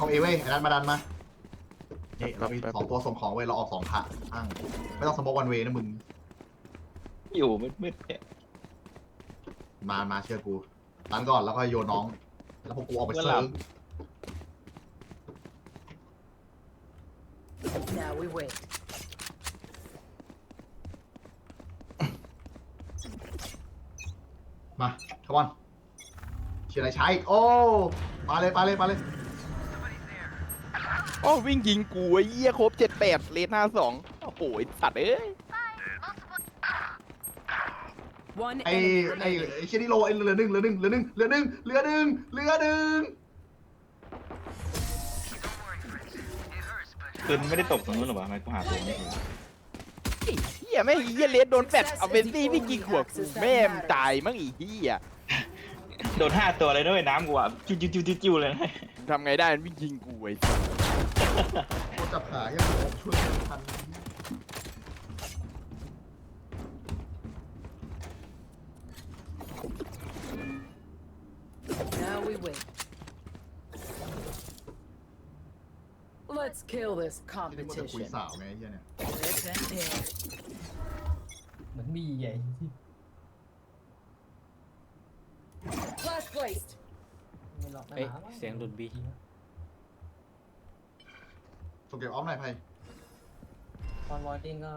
เข้าเอเว้ยไอ้นัทมาดันมาเฮ้ยเรามีสองตัวส่งของเว้ยเราออกสองขาตั้งไม่ต้องสมบอกวันเวนะมึงอยู่มืดๆเนี่ยมามาเชื่อกูดันก่อนแล้วก็โยนน้อง แล้วพวกกูออกไปเซิร์ฟ Now we wait. มาขบอนเชียร์อะไรใช้โอ้มาเลยมาเลยมาเลย โอ้วิ่งยิงกูไอ้เหี้ยครบเจ็ดแปดเลนห้าสองโอ้โหไอ้สัตว์เอ้ย One ไอ้ enemy ไอ้ remaining. ไอ้เชียร์นี่โลไอ้เหลือหนึ่งเหลือหนึ่งเหลือหนึ่งเหลือหนึ่งเหลือหนึ่งเหลือหนึ่งปืนไม่ได้ตกตรงนู้นหรอวะทำไมกูหาปืนไม่เจอไอ้เหี้ยแม่งไอ้เหี้ยเลนโดนแปดเอาเวนตี้วิ่งยิงหัวกูแม่มตายมั้งไอีเหี้ยโดนห้าตัวเลยด้วยน้ำกูอะจิ้วจิ้วจิ้วจิ้วเลยนะทำไงได้มันวิ่งยิงกูไอ้สัส โคตรจับขายังผมช่วยไม่ทัน Now we wait. Let's kill this ที่นี่มันจะคุย competition. สาวไงไอ้เฮียเนี่ย Rip and tear. เหมือนมีใหญ่ Flash placed. ไม่หรอกไม่เอ้ยหาว่าเสียงดุดบี ส่งเก็บออฟหน่อยไพ่ตอนวอร์ดิ้งก็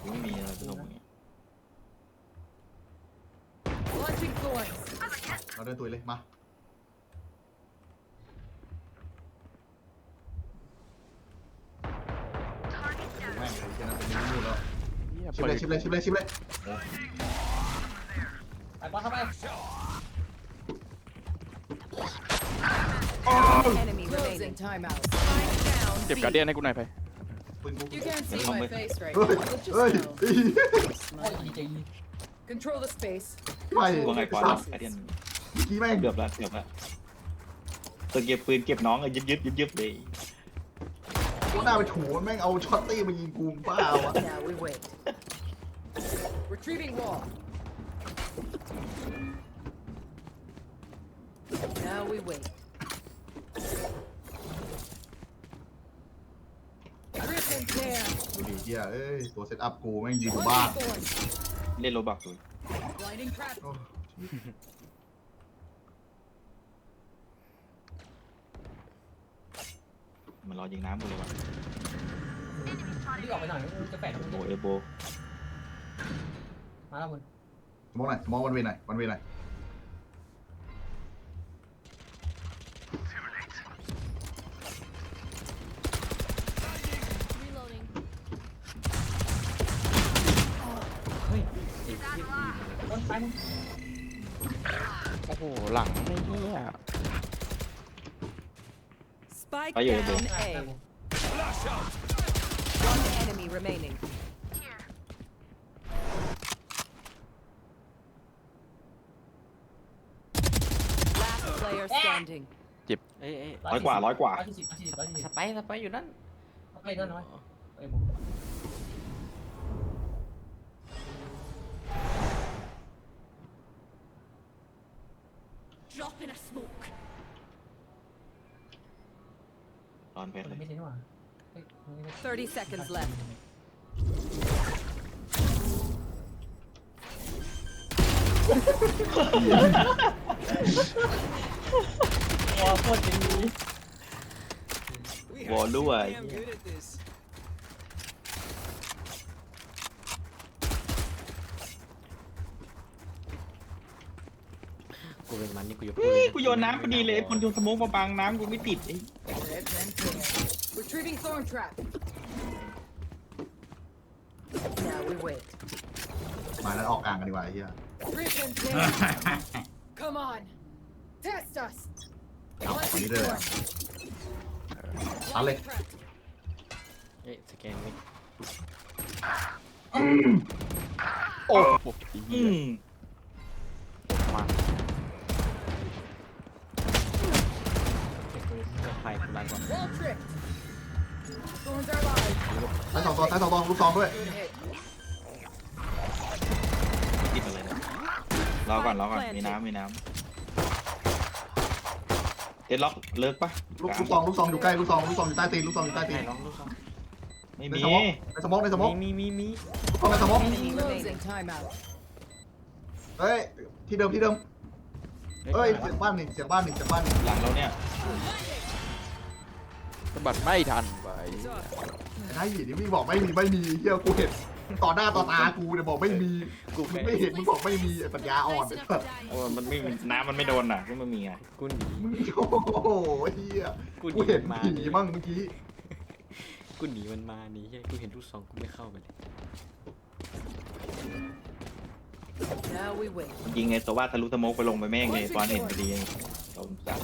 กูไม่มีอะไรจะลงอย่างเงี้ย Launching thorns. เราเดินตุยเลย มา แม่งเลยเฮียนะเป็นนู่นแล้วเหี้ยชิบเลยชิบเลยชิบเลยชิบเลยไปป้อนเข้าไป Enemy remaining. Timeout. Spike down. เก็บ B. การเดียนให้กูหน่อยไปปืนกู You can't see my face right เฮ้ย now. but เฮ้ย just know. เฮ้ยโอ้ยดีใจ Control the space. ไม่กูไงก่อนสัละตว์ไอเดียนเมื่อกี้แม่งเกือบละเกือบละตัวเก็บปืนเก็บน้องอะยึบยึบยึบยึบเลยกูหน้าไปถูมันแม่งเอาช็อตตี้มายิงกูบ้าวะ Now we wait. Retrieving wall. Now we wait. Rip and tear. ดูดิเฮียเอ้ย ตัวเซตอัพกูแม่งยิงกูบ้า Launching thorns. เล่นโรบักเลย Blinding trap. โอ้มันรอยิงน้ำกูเลยวะรีบออกไปหน่อยจะแปะแล้วโอ้เอโบมาแล้วคุณสมองหน่อยสมองวันเวหน่อยวันเวหน่อย Spike ไปอยู่เอโบ down ไป A. มึง One enemy remaining. Last player standing. เอ้ยเอ้ยร้อยกว่าร้อยกว่าร้อยสี่สิบร้อยสี่สิบร้อยสี่สสิบไปร์สไปร์อยู่นั่นเอาไปนั่นน้อยไปมึง ต อนเพชรเลยไม่ใช่นี่หว่าเฮ้ยมึงไม่30 seconds left. วอลโคตรดีวอลด้วย กูเป็นมันนี่กูจะพูดเฮ้เลยยกูโยนน้ำพอดีเลยคนโยนสโมกมาบังน้ำกูไม่ติดไอ้ Rip and tear. Retrieving thorn trap. Now we wait. มาแล้วออกกลางกันดีกว่าไอ้เฮีย Rip and tear. Come on. Test us. เอาคน Launching นี้เลยอะ thorns. เอาเลย Blinding trap. เอ้ยสแกนไม่ โอ้โหไอ้ อื เหี้ย ม มา ไฟกูดันก่อน Wall tripped. Thorns are live. ซ้ายสองตัวซ้ายสองตัวลูกซองด้วย Good hit. ติดอะไรเนี่ยรอก่อนรอก่อนมีน้ำมีน้เดดล็อกเลิกปะลูกลูกซองลูกซองอยู่ใกล้ลูกซองลูกซองอยู่ใต้ตีนลูกซองอยู่ใต้ตีไหนนลองลูกซองไม่ในมีสมองในสมองในสมองมีมีมีมีลูกซองในสมอง Enemy remaining. Timeout. เฮ้ยที่เดิมที่เดิมเฮ้ยเสียงบ้านนี่เสียงบ้านนี่เสียงบ้านนี่หลังเราเนี่ย สะบัดไม่ทันไปไอ้หีนี่มึงบอกไม่มีไม่มีเฮียกูเห็นต่อหน้าต่อตากูเนี่ยบอกไม่มีกูมึงแพ้ไม่เห็นมึงบอกไม่มีไอ้ปัญญาอ่อนไอ้สัสโอ้มันไม่มีน้ำมันไม่โดนอะก็ไม่มีไงกูหนีมึงโอ้โหเฮียกูหกูนีเห็นมันมาผีมั่งเมื่อกี้กูหนีมันมานี่เฮ้ยกูเห็นลูกซองกูไม่เข้าไปเลย Now we wait. ยิงไงตัวว่าทะลุสโมกไปลงไปแม่งไงตอนเห็นพอดีไงเราจับ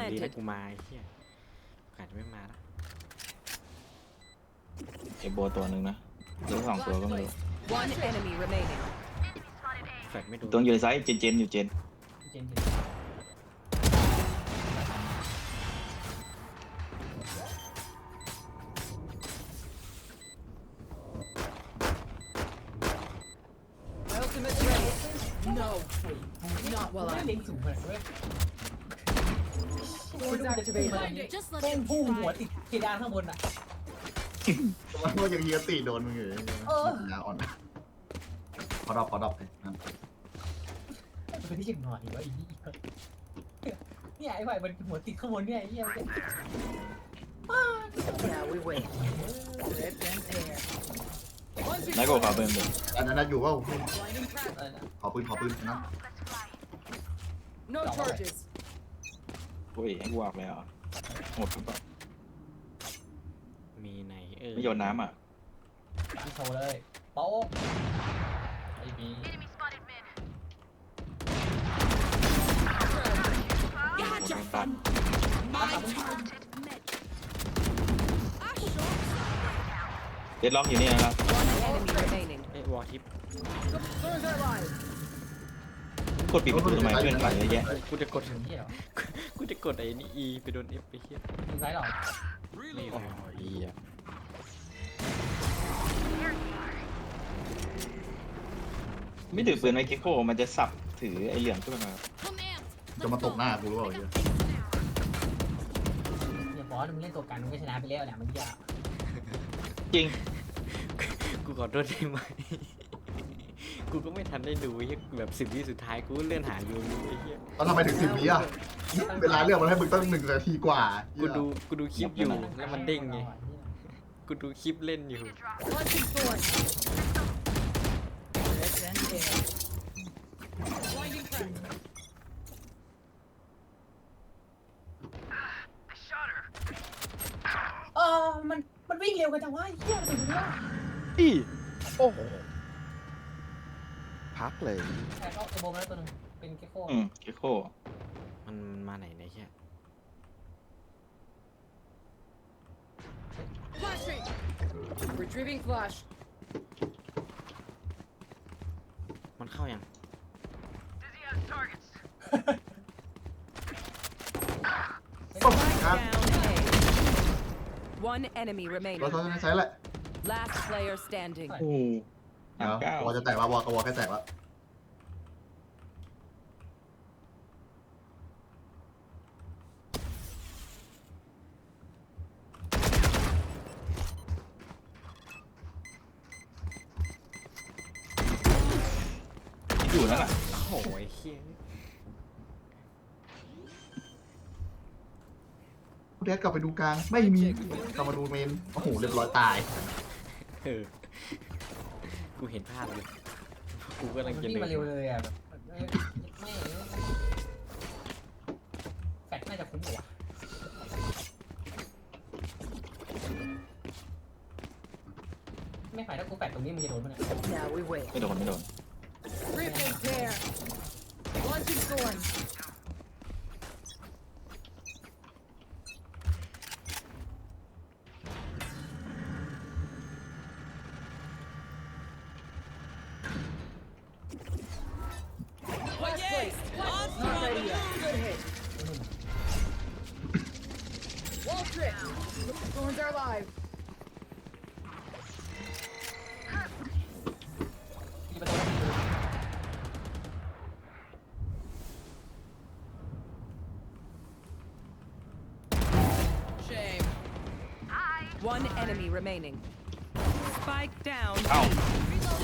Spike ดีนะ planted. กูมาไอ้เฮียโอกาสจะไม่มาละเอโบตัวหนึ่งนะหรือสองตัวก็ไม่รู้ One enemy remaining. แฟดไม่โดนตัวอยู่ในไซส์เจนเจนอยู่เจน เจนเจน Force activated. แม่งพุ่งหัวติดเพดานข้างบนอะมันก็ยังเฮียตีโดนมึงอยู่เออปัญญาอ่อนพอดรอปพอดรอปเลยนั่นเป็นที่ชิบหน่อยวะอีนี่เนี่ยไอ้ไหวมันหัวติดข้างบนเนี่ยไอ้เหี้ย Now we wait. Rip and tear. นายก็ขอเพิ่มเลยอันนั้นนะอยู่ว่า Blinding trap. เออนะขอปืนขอปืนนะ No charges. โอ้ยให้กูออกเลยเหรอหมดหรือเปล่ามีไหนเออไม่โยนน้ำอะพี่โชว์เลยโป๊ะไอ้บีหมดทั้งตัดเดดล็อกอยู่นี่นะครับ Enemy remaining. เอ้ยวอลทิป Throws our line. กดปิดประตูทำไมเพื่อนไหลเยอะแยะกูจะกดถึงที่เหรอกูจะกดไอ้นี่ E ไปโดน F ไปเฮียถึงซ้ายหรอนี่โอ้แหละยเหี้ยไม่ถือปืนไมคิโคมันจะสับถือไอ้เหลืองขึ้นมาจะมาตกหน้ากูหรือเปล่าเฮียอย่าบอกว่ามึงเล่นตัวกันมึงก็ชนะไปแล้วเนี่ยมันยากจริง กูขอโทษได้ไหม กูก็ไม่ทันได้ดูไอ้เฮียแบบสิบวิสุดท้ายกูก็เลื่อนหาอยู่ไอ้เฮียแล้วทำไมถึงสิบวิอะเวลาเรื่องมันให้มึงตั้งหนึ่งนาทีกว่ากูดูกูดูคลิปอยู่แล้วมันเด้งไงกูดูคลิปเล่นอยู่ Launching thorn. Rip and tear. Blinding trap. เออมันมันวิ่งเร็วกันจังวะไอ้เหี้ยมันถึงว่า อีโอ้โห พักเลย แต่ก็ไอ้โบมาแล้วตัวนึงเป็นเกโก้อืมคิโคมันมาไหนเนี่ยเฮีย Flashing. Retrieving flash. มันเข้ายังครับ One enemy เรา remaining. ต้องใช้แหละ Last player standing. โอ้ เดี๋ยวเก้าวอจะแตกแล้ววอกวอแค่แตกแล้วอยู่นั่นแหละโอ้โหไอ้เฮียกูแดดกลับไปดูกลาง ไม่มีกลับมาดูเมน โอ้โห เรียบร้อยตาย เออ กูเห็นภาพเลยกูกำลังจะวิ่งมาเร็วเลยอะแบบไม่แฟกน่าจะคุ้มกว่าไม่ฝ่ายถ้ากูแปะตรงนี้มึงจะโดนปะเนี่ย Now we wait. ไม่โดนไม่โดน Rip is there. Launching storm. One enemy remaining. Spike down. เอ้า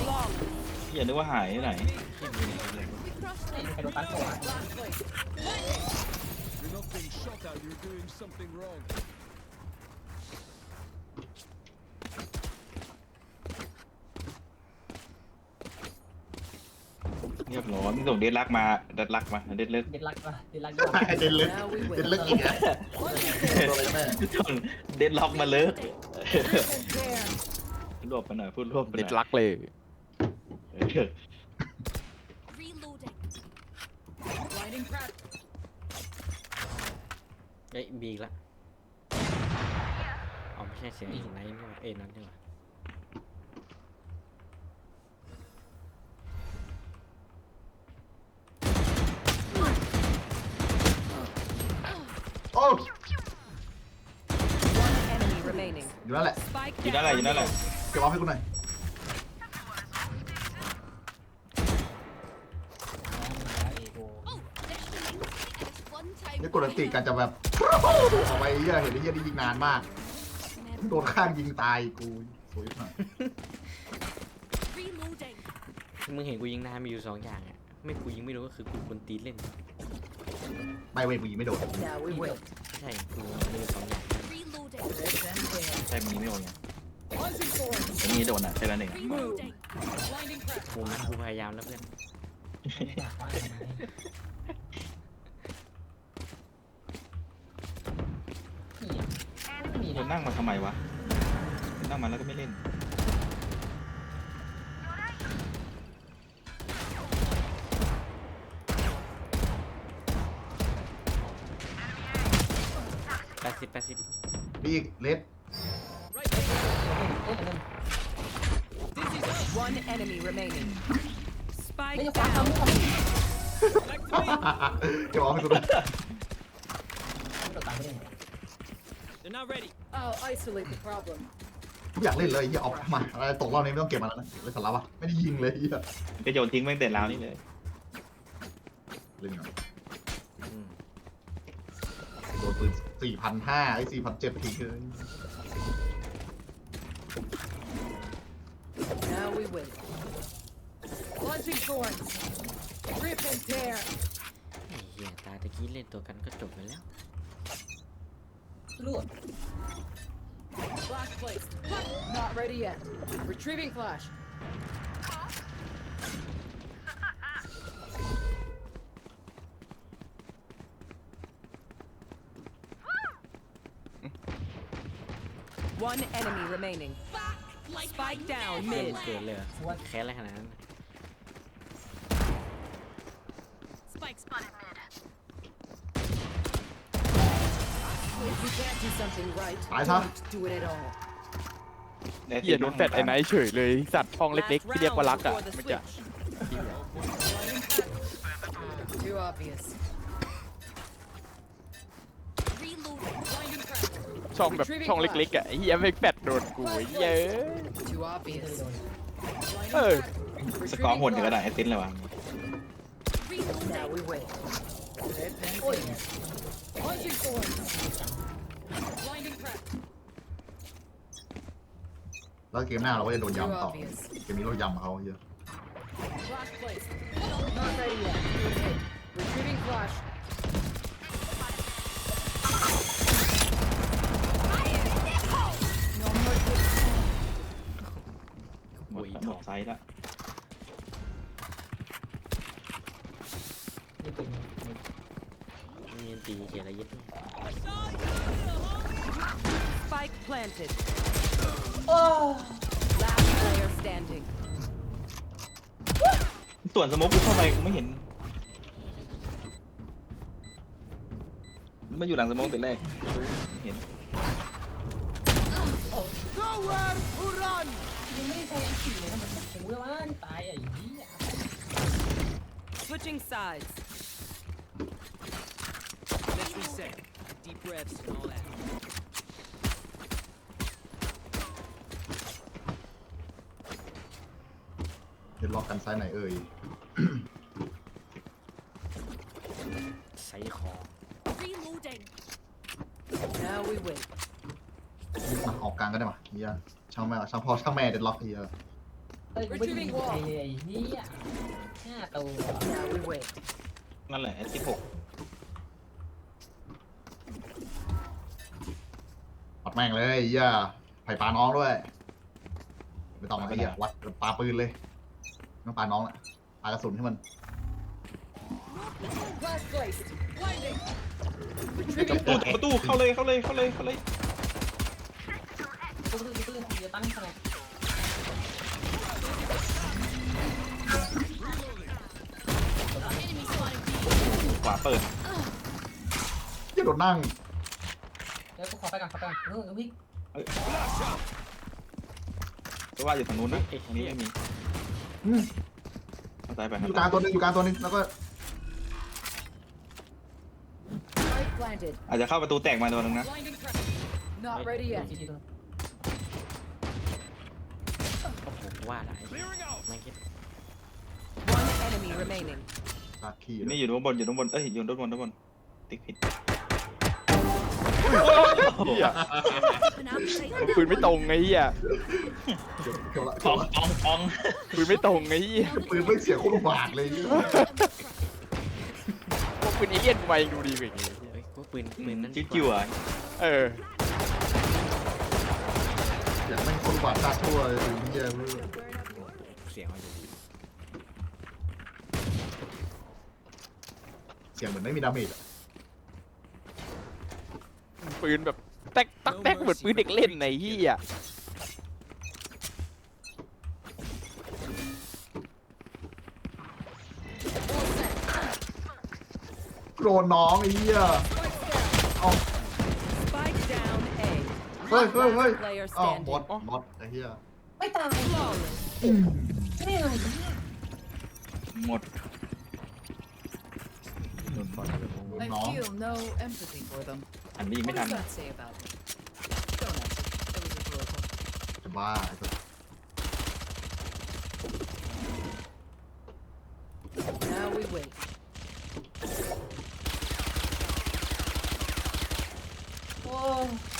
Long. เหี้ยนึกว่าหายที่ไหนนี่ใครโดนตันโผล่อะ Last place. You're not being shot at, you're doing something wrong. เรียบร้อยมึงส่งเดดลักมาเดดลักมาเดดเลิกเด็ดรักปะเด็ดรักด้วยไอเดนลึกเดนลึกอีกอะตัวอะไรกันแม่ส่งเดดล็อกมาเลิก Rip and tear. รวบไปหน่อยพูดรวบไปหเด็ดน่อยรักเลย เออ Reloading. Blinding crack. เอ้ยบีอีกละอ๋อไม่ใช่เสียงอีกไนท์นี่หว่าเอ้ยนั่นนี่หว่า โอ้ One enemy remaining. อยู่นั่นแหละ Spike อยู่นั่นแหละอยู่นั่นแหละ เก็บเอาให้กูหน่อยเอโกนี่กดติกันจะแบบเอาไปเหี้ยเห็นไอ้เหี้ยนี่ยิงนานมาก โดนข้างยิงตายกูสวยมากมึงเห็นกูยิงนานมีอยู่สองอย่างอะ ไม่กูยิงไม่รู้ก็คือกูคนตีนเล่นไม่เว้ยกูยิงไม่โดน Now we wait. ไม่ใช่กูมีอยู่สองอย่าง Rip and tear. ใช่มึงยิงไม่โดนไง Launching thorns. ไอ้นี่โดนอะแค่นั้นเอง Move. Blinding crack. กูนะกูพยายามแล้วเพื่อนอยากว่าทำไมพี่ไม่มีมึนะงนั่งมาทำไมวะ นั่งมาแล้วก็ไม่เล่น แปดสิบแปดสิบ มีอีกเลสเอ้ยอันนึง One enemy remaining. ไม่ Spike ใช่ความ down. ทำไม่ทำเก็บเอาให้กูด้วยโดนตายไม่ได้ไง They're not ready. I'll isolate the problem. กูอยากเล่นเลยเหี้ยเอามาอะไรตกรอบนี้ไม่ต้องเก็บมาแล้วนะเลยสาระวะไม่ได้ยิงเลยเหี้ยก็โยนทิ้งไปตั้งแต่ราวนี้เลย เล่นหน่อยอืมโดนปืน สี่พันห้าไอ้สี่พันเจ็ดทีเลย Now we wait. Launching thorns. Rip and tear. ไอ้เหี้ยตาตะกี้เล่นตัวกันก็จบไปแล้วลูก Flash placed. Not ready yet. Retrieving flash. One enemy remaining. Spike down เล่น mid. เกินเลยเหรอว่าแค้นอะไรขนาดนั้น If we can't do something right, ตายซะ don't do it at all. เหี้ยโดนแฟดไอ้ไนท์เฉยเลยสัตว์ช่องเล็กๆที่เรียกว่ารักอะ before the เมื่อกี้ switch. Too obvious. ช่องแบบช่องเล็กๆอะไอ้เหี้ยไม่แฟดโดนกูไอ้เหี้ย Too ไม่ obvious. โดน Blinding เออ crack. สกอร์หมดอย่างกระดาษไอตินเลยวะ Now we wait. Rip and โอ้ย tear. Launching thorns. Blinding crack. แล้วเกมหน้าเราก็จะโดน Too ยำต่อ obvious. เกมนี้เรายำเขาเยอะ Flash placed. Not ready yet. Good hit. Retrieving flash. หมดละหมดไซส์ละนี่เป็นมีตีเขียนอะไรยึด Spike planted. โอ้ Last player standing. ส่วนสโมกกูเข้าไปกูไม่เห็น มันอยู่หลังสโมกแต่แรกไม่เห็นยัง ไม่ได้ใช้อันขี่เลยทำไมมันโอ้ยว่าตายไอ้เหี้ย Switching sides. Let's reset. Deep breaths and all that. เดี๋ยวล็อกกันซ้ายไหนเอ่ย ใส่คอ Reloading. Now we wait. มาออกกลางก็ได้มาเฮียช่างแม่ช่างพ่อช่างแม่เด็ดล็อกเฮียเฮ้ยกูไม่ได้ยิงใครเลยไอ้เหี้ยห้าตัว Now we wait. นั่นแหละที่หกปัดแม่งเลยเฮียไผ่ปลาน้องด้วยไม่ต้องมาเฮียวัดปลาปืนเลยน้องปลาน้องน่ะปลากระสุนให้มัน Blast placed. Blinding. ประตูประตูเข้าเลยเข้าเลยเข้าเลยเข้าเลย กูรู้กูรู้กูจะตั้งคะแนนขวาเปิดเฮียโดดนั่งเดี๋ยวกูขอไปก่อนขอไปก่อนนู้นพี่เพราะว่าอยู่ฝั่งนู้นนะตรงนี้ไม่มีอืมเอาซ้ายไปอครับยู่กลางตัวหนึงอยู่กลางตัวหนึงแล้วก็ Spike planted. อาจจะเข้าประตูแตกมาตัวหนึงนะ Blinding pressure. Not ready ที yet. ทีตัว โอ้โห ว่าอะไร Clearing out. ไม่คิด One enemy remaining. ลากขี้อยู่นี่อยู่ด้านบนอยู่ด้านบนเอ้ยอยู่ด้านบนด้านบนติ๊กผิดเหี้ยปืนไม่ตรงไงเหี้ยเกี่ยวละปองปองปองปืนไม่ตรงไงเหี้ยปืนไม่เสียโคตรบาดเลยเหี้ยพวกปืนเอเลี่ยนกูมายังดูดีกว่าอย่างงี้เฮ้ยกูปืนปืนนั้นจิ้วจิ้วอะเออ เสียงแม่งโคตรบาดตาทั่วเลยเฮียเสียงมันอยู่เสียงเหมือนไม่มีดาเมจอะปืนแบบแตกตักแตกเหมือนปืนเด็กเล่นในเหี้ยโกรนน้องไอ้เหี้ย Spike down A. เฮ้ยเฮ้ยเฮ้ย Player อ้าว standing. บอสบอสไอ้เหี้ย ไม่ตาย Flawless. ไม่ได้อะไรเนี่ย หมด โดนบอสโดน I น้อง feel no empathy for them. อันนี้ What ไม่ทัน does that say about them? Don't answer. It was rhetorical. จะบ้าไอ้สัส Now we wait.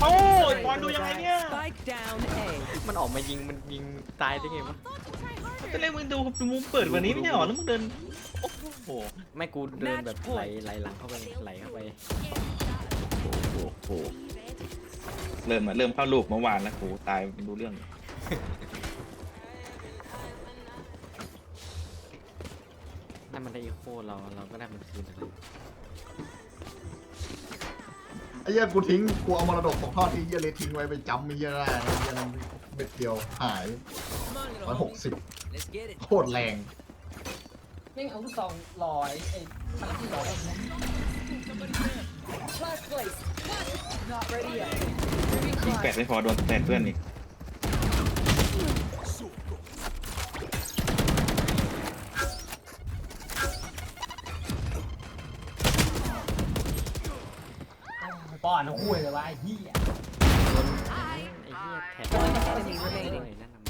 โอ้ยบอลดูยังไงเนี่ย Spike down A. มันออกมายิงมันยิงตายได้ไงวะ Thought to try harder. จะเล่นมึงดูดูมุมเปิดวันนี้ไม่ใช่หรอแล้วมึงเดินโอ้โหไม่กูเดินแบบไหลไหลหลังเข้าไปไหลเข้าไปโอ้โหเริ่มอะเริ่มเข้าลูกเมื่อวานแล้วโหตายดูเรื่องถ้ามันได้อีโคเราเราก็ได้มันคืนอะไรไอ้เหี้ยกูทิ้งกูเอามรดกของทอดที่เหี้ยเลยทิ้งไว้ไปจำไอ้เหี้ยได้ไอ้เหี้ยมันเม็ดเดียวหาย Come on, ร้อย little หกสิบ homie. Let's get it. โคตรแรงแม่งเอาลูกซองลอยไอ้พันที่ลอย Blast placed. Not ready yet. ยิงแปดไม่พอโดนแปดเพื่อนอีก อนคู่เลยวะไอ้เหี้ยไอ้เหี้ยแท็ก One enemy remaining. นั่นน่ะ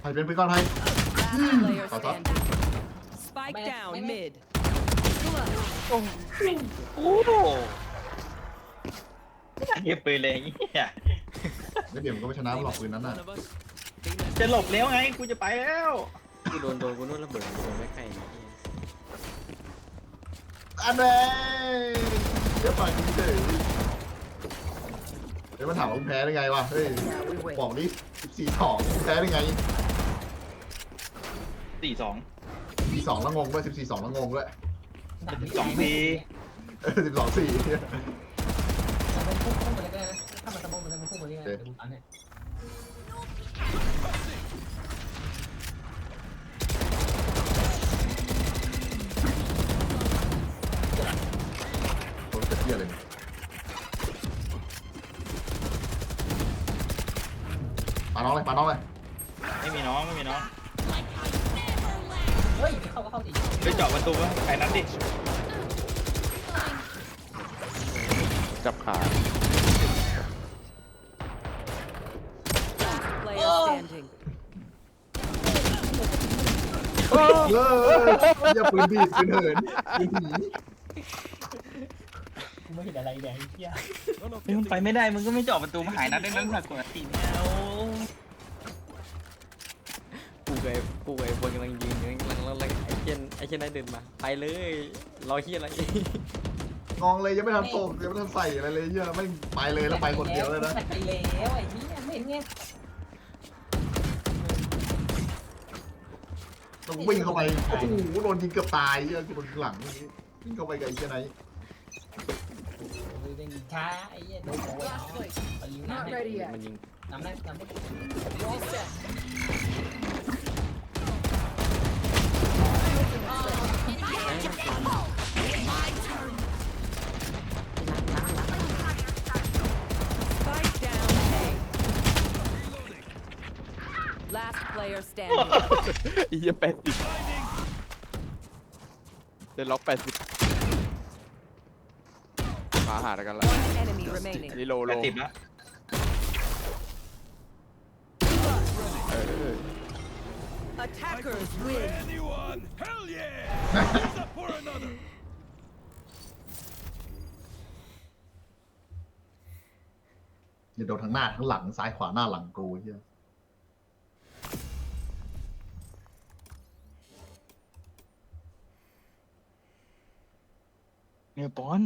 ไผ่เป็นปืนก้อนไผ่ Last player Hold up. standing. Spike down mid. โอ้โหเก็บไปเลยไอ้เงี้ยไม่เดี๋ยวมันก็ไม่ชนะหรอกปืนนั้นน่ะ of us. จะหลบแล้วไงกูจะไปแล้วกูโดนโดนกูโดนระเบิดโดนไม่ใครเหี้ยอันเน่เดี๋ยวฝั่งนี้เลย เดี๋ยวมาถามว่ามึงแพ้ได้ไงวะ เฮ้ย บอกดิสี่สองแพ้ได้ไงสี่สองสี่สองแล้วงงด้วยสิบสี่สองแล้วงงด้วยสองทีสิบสองสี่มันเป็นพุ่งพุ่งไปเลยก็ได้นะถ้ามันสมองมันจะพุ่งไปเรื่อยๆเดี๋ยวดูอันเนี่ย โดนจะเที่ยเลยปาน้อง เลยปาน้องเลยไม่มีน้องไม่มีน้องเฮ้ยเข้าก็เข้าดิไปเจาะประตูวะใครนั้นดิจับขา Player standing. เอออย่าปืนบีบปืนเหินปืนหนีกูไม่เห็นอะไรเลยไอ้เหี้ย เฮ้ยมันไปไม่ได้มึงก็ไม่เจาะประตูมาหายนัดได้นั้นสักกว่าตีแมว กูกับไอ้กูกับไอ้บนกำลังยืนอยู่กำลังแล้วไอ้เช่นไอ้เช่นได้เดินมา ไปเลยรอเฮียอะไรงองเลยยังไม่ทันโตกยังไม่ทันใส่อะไรเลยเหี้ยอะไม่งไปเลยแล้วไปคนเดียวเลยนะไปแล้วไอ้เหี้ยไม่เห็นไงต้องวิ่งเข้าไปโอ้โหโดนยิงเกือบตายเหี้ยอะโดนหลังนี้วิ่งเข้าไปกับไอ้เจ้าไหนดูเป็นช้าไอ้เหี้ยโดนโอ้ยไปยิงน้ำ Not ได้ ready yet. มันยิงน้ำได้น้ำได้ All set. Last player standing. ไอ้เหี้ยแปดสิบเดนล็อกแปดสิบมาหากันแล้ว One enemy remaining. อันนี้โล แป โล ดสิบแล้ว เออ Attackers win. Anyone? Hell yeah! Who's up for another? อย่าโดนทั้งหน้าทั้งหลังซ้ายขวาหน้าหลังกูเฮียเนี่ยปอน